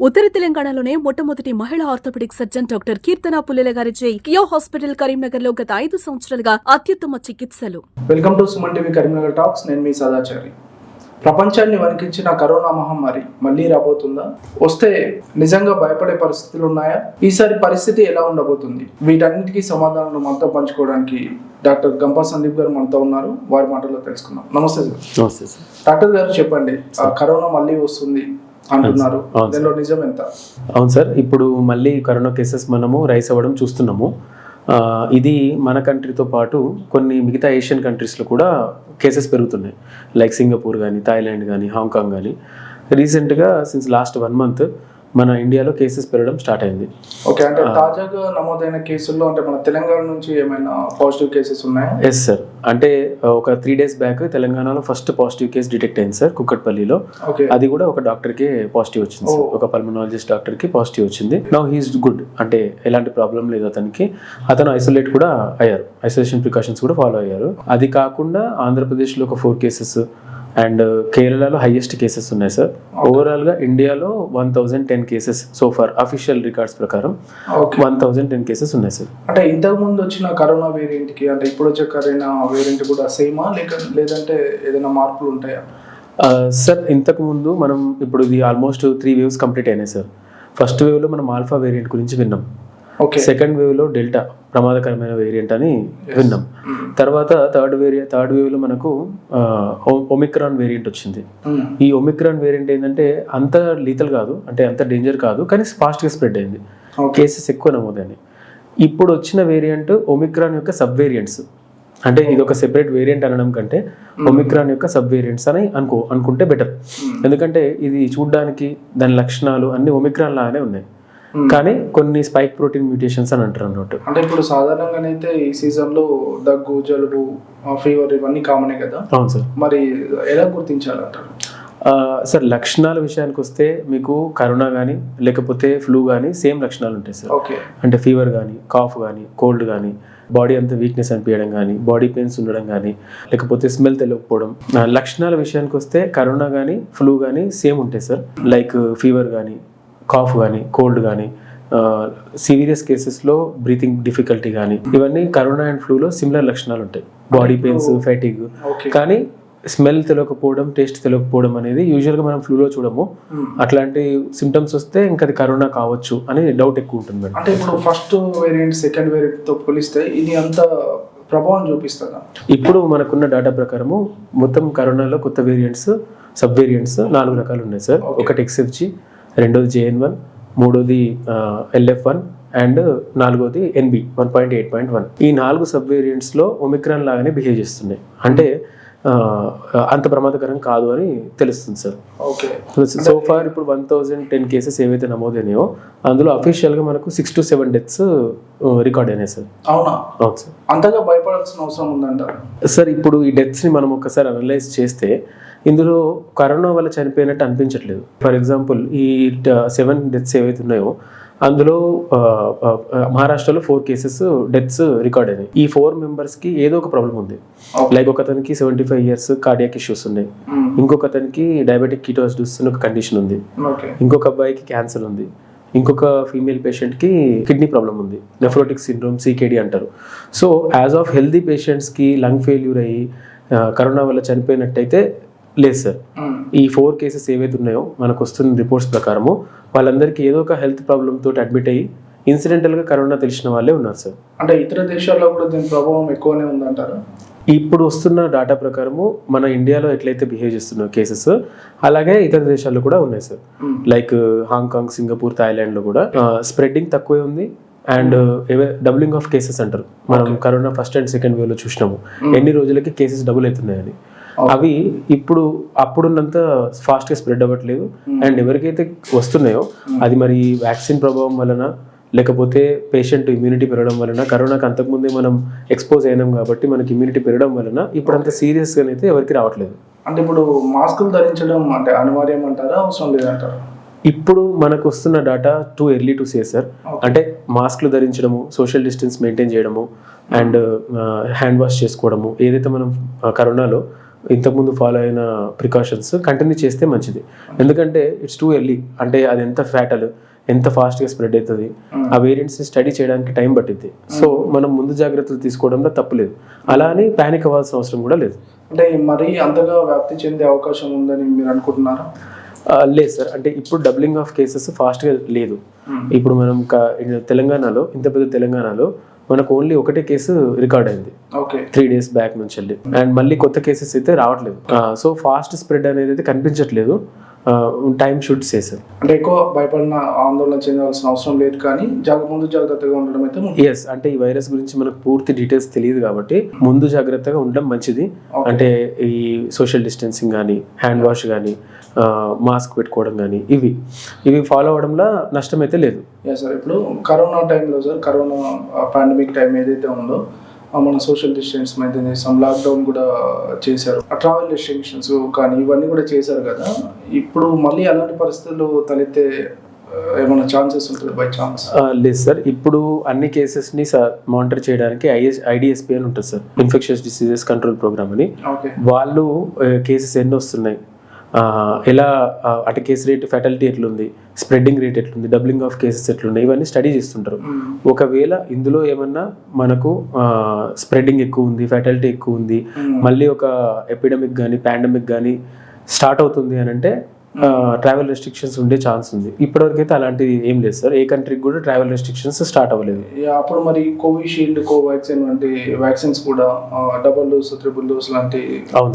ఉత్తర తెలంగాణలోనే మొట్టమొదటి మహిళా orthopedic surgeon doctor Keerthana Pullela గారిచే కియో హాస్పిటల్ కరీంనగర్లో గత ఐదు సంవత్సరాలుగా అత్యుత్తమ చికిత్సలు. Welcome to Suman TV Karimnagar talks. నేను మీ సదాచారి. ప్రపంచాన్ని వణికించిన కరోనా మహమ్మారి మళ్ళీ రాబోతుందా? వస్తే నిజంగా భయపడే పరిస్థితులు ఉన్నాయా? ఈసారి పరిస్థితి ఎలా ఉండబోతుంది? వీటన్నిటికీ సమాధానాలు మనతో పంచుకోవడానికి డాక్టర్ గంపా సందీప్ గారు మనతో ఉన్నారు. వారి మాటల్లో తెలుసుకుందాం. నమస్తే సార్. నమస్తే సార్. డాక్టర్ గారు చెప్పండి ఆ కరోనా మళ్ళీ వస్తుంది. అంటున్నారు. అవును సార్. దీనిలో నిజం ఎంత? అవును సార్ ఇప్పుడు మళ్ళీ కరోనా కేసెస్ మనము రైస్ అవ్వడం చూస్తున్నాము. ఇది మన కంట్రీతో పాటు కొన్ని మిగతా ఏషియన్ కంట్రీస్లో కూడా కేసెస్ పెరుగుతున్నాయి. లైక్ సింగపూర్ కానీ థాయిలాండ్ కానీ హాంకాంగ్ కానీ రీసెంట్గా సిన్స్ లాస్ట్ వన్ మంత్ మన ఇండియాలో కేసెస్ పెరగడం స్టార్ట్ అయింది. ఓకే అంటే తాజాగా నమోదైన కేసుల్లో అంటే మన తెలంగాణ నుంచి ఏమైనా పాజిటివ్ కేసెస్ ఉన్నాయా? ఎస్ సార్ అంటే ఒక త్రీ డేస్ బ్యాక్ తెలంగాణలో ఫస్ట్ పాజిటివ్ కేసు డిటెక్ట్ అయింది సార్ కుక్కట్పల్లిలో. ఓకే. అది కూడా ఒక డాక్టర్కి పాజిటివ్ వచ్చింది సార్. ఒక పల్మనాలజిస్ట్ డాక్టర్కి పాజిటివ్ వచ్చింది. నౌ హీస్ గుడ్ అంటే ఎలాంటి ప్రాబ్లం లేదు అతనికి. అతను ఐసోలేట్ కూడా అయ్యారు. ఐసోలేషన్ ప్రికాషన్స్ కూడా ఫాలో అయ్యారు. అది కాకుండా ఆంధ్రప్రదేశ్లో ఒక ఫోర్ కేసెస్ అండ్ కేరళలో హైయెస్ట్ కేసెస్ ఉన్నాయి సార్ ఓవరాల్గా ఇండియాలో one thousand ten cases so far official records ప్రకారం okay one thousand ten cases ఉన్నాయి సార్ అంటే ఇంతకు ముందు వచ్చిన కరోనా వేరియంట్కి అంటే ఇప్పుడు వచ్చే కరోనా వేరియంట్ కూడా సేమా లేక లేదంటే ఏదైనా మార్పులు ఉంటాయా? సార్ ఇంతకు ముందు మనం ఇప్పుడు ఇది ఆల్మోస్ట్ త్రీ వేవ్స్ కంప్లీట్ అయినాయి సార్ ఫస్ట్ వేవ్లో మనం ఆల్ఫా వేరియంట్ గురించి విన్నాం. సెకండ్ వేవ్లో డెల్టా ప్రమాదకరమైన వేరియంట్ అని విన్నాం. తర్వాత థర్డ్ వేరియంట్ థర్డ్ వేవ్లో మనకు ఒమిక్రాన్ వేరియంట్ వచ్చింది. ఈ ఒమిక్రాన్ వేరియంట్ ఏంటంటే అంత లీతల్ కాదు అంటే అంత డేంజర్ కాదు కానీ ఫాస్ట్గా స్ప్రెడ్ అయింది. కేసెస్ ఎక్కువ నమోదైనాయి. ఇప్పుడు వచ్చిన వేరియంట్ ఒమిక్రాన్ యొక్క సబ్ వేరియంట్స్ అంటే ఇది ఒక సెపరేట్ వేరియంట్ అనడం కంటే ఒమిక్రాన్ యొక్క సబ్ వేరియంట్స్ అని అనుకో అనుకుంటే బెటర్ ఎందుకంటే ఇది చూడడానికి దాని లక్షణాలు అన్ని ఒమిక్రాన్ లాగానే ఉన్నాయి. కానీ కొన్ని స్పైక్ ప్రోటీన్ మ్యూటేషన్స్ అని అంటారు అన్నట్టు అంటే ఇప్పుడు సాధారణంగానైతే ఈ సీజన్లో దగ్గు జలుబు ఫీవర్ ఇవన్నీ కామనే కదా? అవును సార్. మరి ఎలా గుర్తించాలంటారు? సార్ లక్షణాల విషయానికి వస్తే మీకు కరోనా కానీ లేకపోతే ఫ్లూ కానీ సేమ్ లక్షణాలు ఉంటాయి సార్. ఓకే. అంటే ఫీవర్ కానీ కాఫ్ కానీ కోల్డ్ కానీ బాడీ అంతా వీక్నెస్ అనిపించడం కానీ బాడీ పెయిన్స్ ఉండడం కానీ లేకపోతే స్మెల్ తెలియకపోవడం. లక్షణాల విషయానికి వస్తే కరోనా కానీ ఫ్లూ కానీ సేమ్ ఉంటాయి సార్. లైక్ ఫీవర్ కానీ కాఫ్ కానీ కోల్డ్ కానీ సీరియస్ కేసెస్లో బ్రీతింగ్ డిఫికల్టీ కానీ ఇవన్నీ కరోనా అండ్ ఫ్లూలో సిమిలర్ లక్షణాలు ఉంటాయి. బాడీ పెయిన్స్ ఫైటింగ్ కానీ స్మెల్ తెలియకపోవడం టేస్ట్ తెలియకపోవడం అనేది యూజువల్గా మనం ఫ్లూలో చూడము. అట్లాంటి సిమ్టమ్స్ వస్తే ఇంకా అది కరోనా కావచ్చు అని డౌట్ ఎక్కువ ఉంటుంది మేడం. అంటే ఇప్పుడు ఫస్ట్ వేరియంట్ సెకండ్ వేరియంట్తో పోలిస్తే ఇది అంత ప్రభావం చూపిస్తుందా? ఇప్పుడు మనకున్న డేటా ప్రకారము మొత్తం కరోనాలో కొత్త వేరియంట్స్ సబ్ వేరియంట్స్ నాలుగు రకాలు ఉన్నాయి సార్. ఒకటి ఎక్స్ఎఫ్జి రెండోది జేఎన్ వన్ మూడోది ఎల్ఎఫ్ వన్ అండ్ నాలుగోది NB one point eight point one. ఈ నాలుగు సబ్ వేరియంట్స్లో ఒమిక్రాన్ లాగానే బిహేవ్ చేస్తున్నాయి. అంటే అంత ప్రమాదకరం కాదు అని తెలుస్తుంది సార్. ఓకే. సో ఫార్ ఇప్పుడు వన్ థౌజండ్ టెన్ కేసెస్ ఏవైతే నమోదైనాయో అందులో అఫీషియల్గా మనకు six to seven deaths record అయినాయి సార్. అవునా? అవును సార్. అంతగా భయపడాల్సిన అవసరం ఉందంటారు సార్ ఇప్పుడు ఈ డెత్స్ని మనం ఒకసారి అనలైజ్ చేస్తే ఇందులో కరోనా వల్ల చనిపోయినట్టు అనిపించట్లేదు. ఫర్ ఎగ్జాంపుల్ ఈ సెవెన్ డెత్స్ ఏవైతే ఉన్నాయో అందులో మహారాష్ట్రలో ఫోర్ కేసెస్ డెత్స్ రికార్డ్ అయినాయి. ఈ ఫోర్ మెంబర్స్కి ఏదో ఒక ప్రాబ్లం ఉంది. లైక్ ఒక అతనికి seventy five years cardiac issues ఉన్నాయి. మ్మ్. ఇంకొక అతనికి డయాబెటిక్ కీటోసిస్ అని ఒక కండిషన్ ఉంది. ఇంకొక అబ్బాయికి క్యాన్సర్ ఉంది. ఇంకొక ఫీమేల్ పేషెంట్కి కిడ్నీ ప్రాబ్లం ఉంది. నెఫ్రోటిక్ సిండ్రోమ్ సీకేడి అంటారు. సో యాజ్ ఆఫ్ హెల్దీ పేషెంట్స్కి లంగ్ ఫెయిల్యూర్ అయ్యి కరోనా వల్ల చనిపోయినట్టయితే లేదు సార్. మ్మ్. ఈ ఫోర్ కేసెస్ ఏవైతే ఉన్నాయో మనకు వస్తున్న రిపోర్ట్స్ ప్రకారము వాళ్ళందరికీ ఏదో ఒక హెల్త్ ప్రాబ్లమ్ తోటి అడ్మిట్ అయ్యి ఇన్సిడెంటల్గా కరోనా తెలిసిన వాళ్ళే ఉన్నారు సార్. అంటే ఇతర దేశాల్లో కూడా దీని ప్రభావం ఎక్కువనే ఉందంటారు? ఇప్పుడు వస్తున్న డేటా ప్రకారము మన ఇండియాలో ఎట్లయితే బిహేవ్ చేస్తున్న కేసెస్ అలాగే ఇతర దేశాల్లో కూడా ఉన్నాయి sir. Like Hong Kong Singapore థాయిలాండ్లో కూడా స్ప్రెడ్డింగ్ తక్కువే ఉంది. అండ్ డబులింగ్ ఆఫ్ కేసెస్ అంటారు. మనం కరోనా ఫస్ట్ అండ్ సెకండ్ వేవ్లో చూసినాము. ఎన్ని రోజులకి కేసెస్ డబుల్ అవుతున్నాయని. అవి ఇప్పుడు అప్పుడున్నంత ఫాస్ట్గా స్ప్రెడ్ అవ్వట్లేదు. అండ్ ఎవరికైతే వస్తున్నాయో అది మరి వ్యాక్సిన్ ప్రభావం వలన లేకపోతే పేషెంట్ ఇమ్యూనిటీ పెరగడం వలన కరోనాకి అంతకుముందే మనం ఎక్స్పోజ్ అయినాం కాబట్టి మనకి ఇమ్యూనిటీ పెరగడం వలన ఇప్పుడు అంత సీరియస్గా అయితే ఎవరికి రావట్లేదు. అంటే ఇప్పుడు మాస్కులు ధరించడం అంటే అనివార్యం అంటారా అవసరం లేదంటారా ఇప్పుడు మనకు వస్తున్న data too early to say sir అంటే మాస్క్లు ధరించడము సోషల్ డిస్టెన్స్ మెయింటైన్ చేయడము అండ్ హ్యాండ్ వాష్ చేసుకోవడము ఏదైతే మనం కరోనాలో ఇంతకుముందు ఫాలో అయిన ప్రికాషన్స్ కంటిన్యూ చేస్తే మంచిది. ఎందుకంటే ఇట్స్ టూ ఎర్లీ. అంటే అది ఎంత ఫ్యాటల్ ఎంత ఫాస్ట్గా స్ప్రెడ్ అవుతుంది ఆ వేరియంట్స్ని స్టడీ చేయడానికి టైం పట్టింది సో మనం ముందు జాగ్రత్తలు తీసుకోవడంలో తప్పులేదు అలా అని ప్యానిక్ అవ్వాల్సిన అవసరం కూడా లేదు. అంటే మరీ అంతగా వ్యాప్తి చెందే అవకాశం ఉందని మీరు అనుకుంటున్నారా? లేదు సార్. అంటే ఇప్పుడు డబ్లింగ్ ఆఫ్ కేసెస్ ఫాస్ట్గా లేదు. ఇప్పుడు మనం తెలంగాణలో ఇంత పెద్ద తెలంగాణలో మనకు ఓన్లీ ఒకటే కేసు రికార్డ్ అయింది. ఓకే త్రీ డేస్ బ్యాక్ నుంచి వెళ్ళి. అండ్ మళ్ళీ కొత్త కేసెస్ అయితే రావట్లేదు. సో ఫాస్ట్ స్ప్రెడ్ అనేది అయితే కనిపించట్లేదు. టైం సే సార్ అంటే ఎక్కువ భయపడిన ఆందోళన చెందాల్సిన అవసరం లేదు కానీ ముందు జాగ్రత్తగా ఉండడం అయితే. ఎస్ అంటే ఈ వైరస్ గురించి మనకు పూర్తి డీటెయిల్స్ తెలియదు కాబట్టి ముందు జాగ్రత్తగా ఉండడం మంచిది. అంటే ఈ సోషల్ డిస్టెన్సింగ్ కానీ హ్యాండ్ వాష్ కానీ మాస్క్ పెట్టుకోవడం కానీ ఇవి. ఇవి ఫాలో అవడంలో నష్టం అయితే లేదు. సార్ ఇప్పుడు కరోనా టైంలో సార్ కరోనా పాండమిక్ టైం ఏదైతే ఉందో మన సోషల్ డిస్టెన్స్ మెయింటైన్ చేస్తాం లాక్డౌన్ కూడా చేశారు. ట్రావెల్ రెస్ట్రిక్షన్స్ కానీ ఇవన్నీ కూడా చేశారు కదా. ఇప్పుడు మళ్ళీ అలాంటి పరిస్థితులు తలెత్తే ఏమైనా ఛాన్సెస్ ఉంటుంది బై ఛాన్స్ లేదు సార్. ఇప్పుడు అన్ని కేసెస్ని మానిటర్ చేయడానికి ఐఎస్ ఐడిఎస్పి అని ఉంటుంది sir. Infections diseases control program అని. ఓకే. వాళ్ళు కేసెస్ ఎన్ని వస్తున్నాయి. ఎలా అటు కేసు రేట్ ఫెటాలిటీ ఎట్లుంది స్ప్రెడ్డింగ్ రేట్ ఎట్లుంది డబ్లింగ్ ఆఫ్ కేసెస్ ఎట్లున్నాయి ఇవన్నీ స్టడీ చేస్తుంటారు. ఒకవేళ ఇందులో ఏమన్నా మనకు స్ప్రెడ్డింగ్ ఎక్కువ ఉంది ఫెటాలిటీ ఎక్కువ ఉంది మళ్ళీ ఒక ఎపిడమిక్ కానీ పాండమిక్ కానీ స్టార్ట్ అవుతుంది అని అంటే ట్రావెల్ రెస్ట్రిక్షన్స్ ఉండే ఛాన్స్ ఉంది. ఇప్పటివరకు అయితే అలాంటిది ఏం లేదు సార్. ఏ కంట్రీకి కూడా ట్రావెల్ రెస్ట్రిక్షన్స్ స్టార్ట్ అవ్వలేదు. అప్పుడు మరి కోవిషీల్డ్ కోవాక్సిన్ వంటి వ్యాక్సిన్స్ కూడా డబుల్ డోస్ త్రిబుల్ డోస్ లాంటి.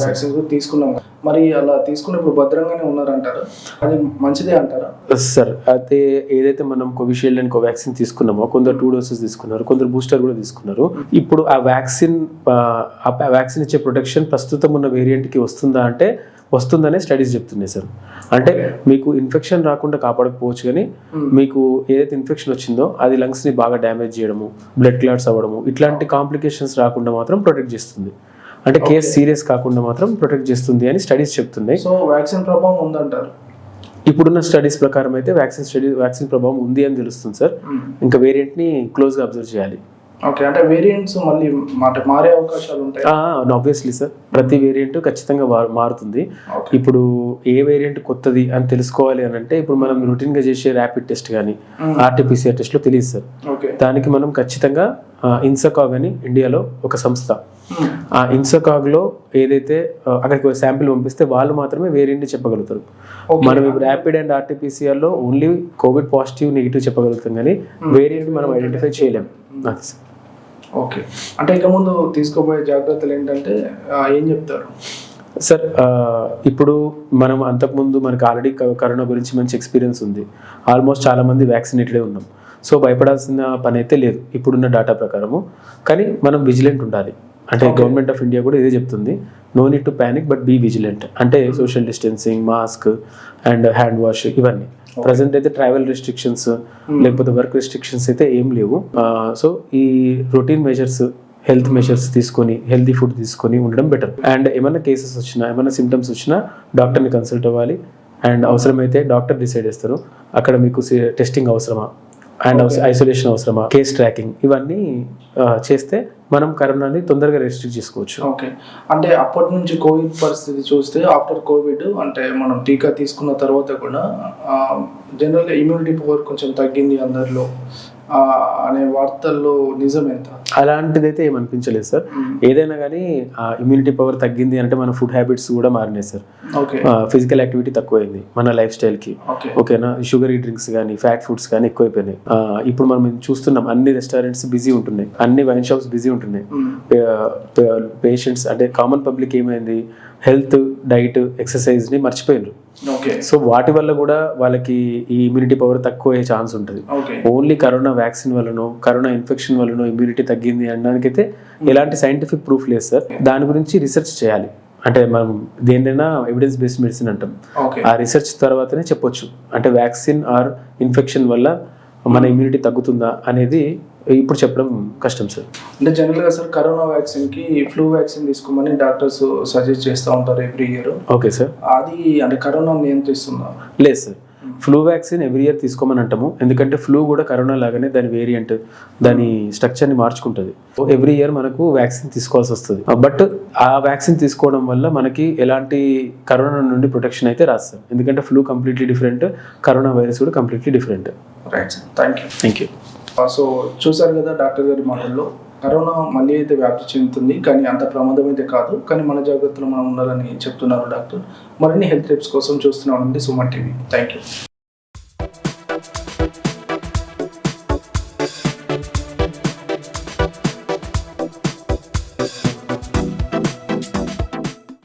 వ్యాక్సిన్స్ కూడా తీసుకున్నాం. మరి అలా తీసుకున్నప్పుడు భద్రంగానే ఉన్నారంటారా? అది మంచిదే అంటారా? సార్ అయితే ఏదైతే మనం కోవిషీల్డ్ అండ్ కోవాక్సిన్ తీసుకున్నామో కొందరు టూ డోసెస్ తీసుకున్నారు కొందరు బూస్టర్ కూడా తీసుకున్నారు. ఇప్పుడు ఆ వ్యాక్సిన్ ఆ వ్యాక్సిన్ ఇచ్చే ప్రొటెక్షన్ ప్రస్తుతం ఉన్న వేరియంట్కి వస్తుందా అంటే వస్తుందనే స్టడీస్ చెప్తున్నాయి సార్. అంటే మీకు ఇన్ఫెక్షన్ రాకుండా కాపాడకపోవచ్చు కానీ మీకు ఏదైతే ఇన్ఫెక్షన్ వచ్చిందో అది లంగ్స్ని బాగా డ్యామేజ్ చేయడము బ్లడ్ క్లాట్స్ అవ్వడము ఇట్లాంటి కాంప్లికేషన్స్ రాకుండా మాత్రం ప్రొటెక్ట్ చేస్తుంది. అంటే కేసు సీరియస్ కాకుండా మాత్రం ప్రొటెక్ట్ చేస్తుంది అని స్టడీస్ చెప్తున్నాయి. సో వ్యాక్సిన్ ప్రభావం ఉందంటారు? ఇప్పుడున్న స్టడీస్ ప్రకారం అయితే వ్యాక్సిన్ స్టడీ వ్యాక్సిన్ ప్రభావం ఉంది అని తెలుస్తుంది సార్. ఇంకా వేరియంట్ని క్లోజ్గా అబ్జర్వ్ చేయాలి. ఓకే అంటే వేరియంట్స్ మళ్ళీ మారే అవకాశాలు ఉంటాయి? ఆబ్వియస్లీ సార్ ప్రతి వేరియంట్ ఖచ్చితంగా మారుతుంది. ఇప్పుడు ఏ వేరియంట్ కొత్తది అని తెలుసుకోవాలి అని అంటే ఇప్పుడు మనం రొటీన్గా చేసే ర్యాపిడ్ టెస్ట్ కానీ ఆర్టీపీసీఆర్ టెస్ట్లో తెలియదు సార్ దానికి మనం ఖచ్చితంగా ఇన్సకాగ్ అని ఇండియాలో ఒక సంస్థ. ఆ ఇన్సకాగ్లో ఏదైతే అక్కడికి శాంపిల్ పంపిస్తే వాళ్ళు మాత్రమే వేరియంట్ చెప్పగలుగుతారు. మనం ఇప్పుడు ర్యాపిడ్ అండ్ ఆర్టీపీసీఆర్లో ఓన్లీ కోవిడ్ పాజిటివ్ నెగిటివ్ చెప్పగలుగుతాం కానీ వేరియంట్ మనం ఐడెంటిఫై చేయలేం. అది సార్. ఓకే. అంటే ఇక ముందు తీసుకోబోయే జాగ్రత్తలు ఏంటంటే ఏం చెప్తారు? సార్ ఇప్పుడు మనం అంతకుముందు మనకు ఆల్రెడీ కరోనా గురించి మంచి ఎక్స్పీరియన్స్ ఉంది. ఆల్మోస్ట్ చాలా మంది వ్యాక్సినేటెడే ఉన్నాం. సో భయపడాల్సిన పని అయితే లేదు. ఇప్పుడున్న డేటా ప్రకారము. కానీ మనం విజిలెంట్ ఉండాలి. అంటే గవర్నమెంట్ ఆఫ్ ఇండియా కూడా ఇదే చెప్తుంది. No need to panic but be vigilant. అంటే social distancing mask and hand wash ఇవన్నీ. ప్రజెంట్ అయితే ట్రావెల్ రెస్ట్రిక్షన్స్ లేకపోతే వర్క్ రెస్ట్రిక్షన్స్ అయితే ఏం లేవు. సో ఈ రొటీన్ మెజర్స్ హెల్త్ మెషర్స్ తీసుకొని హెల్తీ ఫుడ్ తీసుకొని ఉండడం బెటర్ అండ్ ఏమైనా కేసెస్ వచ్చినా ఏమైనా సిమ్టమ్స్ వచ్చినా డాక్టర్ని కన్సల్ట్ అవ్వాలి. అండ్ అవసరమైతే డాక్టర్ డిసైడ్ చేస్తారు. అక్కడ మీకు టెస్టింగ్ అవసరమా? అండ్ ఐసోలేషన్ అవసరమా కేస్ ట్రాకింగ్ ఇవన్నీ చేస్తే మనం కరోనాని తొందరగా రెస్ట్రిక్ట్ చేసుకోవచ్చు. ఓకే అంటే అప్పటి నుంచి కోవిడ్ పరిస్థితి చూస్తే ఆఫ్టర్ కోవిడ్ అంటే మనం టీకా తీసుకున్న తర్వాత కూడా జనరల్గా ఇమ్యూనిటీ పవర్ కొంచెం తగ్గింది అందరిలో. అనే వార్తల్లో నిజం ఎంత అలాంటిదైతే ఏమనిపించలేదు సార్. ఏదైనా కానీ ఇమ్యూనిటీ పవర్ తగ్గింది అంటే మన ఫుడ్ హ్యాబిట్స్ కూడా మారినాయి సార్. ఫిజికల్ యాక్టివిటీ తక్కువైంది మన లైఫ్ స్టైల్కి ఓకే. ఓకేనా షుగర్ డ్రింక్స్ కానీ ఫ్యాట్ ఫుడ్స్ కానీ ఎక్కువైపోయినాయి. ఇప్పుడు మనం చూస్తున్నాం అన్ని రెస్టారెంట్స్ బిజీ ఉంటున్నాయి. అన్ని వైన్ షాప్స్ బిజీ ఉంటున్నాయి. పేషెంట్స్ అంటే కామన్ పబ్లిక్ ఏమైంది? హెల్త్ డైట్ ఎక్సర్సైజ్ని మర్చిపోయినారు. సో వాటి వల్ల కూడా వాళ్ళకి ఈ ఇమ్యూనిటీ పవర్ తక్కువ అయ్యే ఛాన్స్ ఉంటుంది ఓన్లీ కరోనా వ్యాక్సిన్ వల్లనో కరోనా ఇన్ఫెక్షన్ వల్లనో ఇమ్యూనిటీ తగ్గింది అనడానికైతే ఎలాంటి సైంటిఫిక్ ప్రూఫ్ లేదు సార్. దాని గురించి రీసెర్చ్ చేయాలి. అంటే మనం దేన్నైనా ఎవిడెన్స్ బేస్డ్ మెడిసిన్ అంటాం ఆ రీసెర్చ్ తర్వాతనే చెప్పొచ్చు. అంటే వ్యాక్సిన్ ఆర్ ఇన్ఫెక్షన్ వల్ల మన ఇమ్యూనిటీ తగ్గుతుందా అనేది ఇప్పుడు చెప్పడం కష్టం సార్. అంటే జనరల్గా సార్ కరోనా వ్యాక్సిన్కి ఫ్లూ వ్యాక్సిన్ తీసుకోమని డాక్టర్స్ సజెస్ట్ చేస్తూ ఉంటారు ఎవ్రీ ఇయర్ ఓకే సార్. అది అంటే కరోనా నియంత్రిస్తుందా? లేదు sir. Flu vaccine every year తీసుకోమని అంటాము. ఎందుకంటే ఫ్లూ కూడా కరోనా లాగానే దాని వేరియంట్ దాని స్ట్రక్చర్ని మార్చుకుంటుంది. ఎవ్రీ ఇయర్ మనకు వ్యాక్సిన్ తీసుకోవాల్సి వస్తుంది. బట్ ఆ వ్యాక్సిన్ తీసుకోవడం వల్ల మనకి ఎలాంటి కరోనా నుండి ప్రొటెక్షన్ అయితే రాస్తాం ఎందుకంటే flu completely different corona virus కూడా completely different right thank you thank you so చూసారు కదా డాక్టర్ గారి మాటల్లో. కరోనా మళ్ళీ అయితే వ్యాప్తి చెందుతుంది కానీ అంత ప్రమాదం అయితే కాదు. కానీ మన జాగ్రత్తలో మనం ఉండాలని చెప్తున్నారు డాక్టర్. మరిన్ని హెల్త్ టిప్స్ కోసం చూస్తూనే ఉండండి సుమన్ టీవీ. Thank you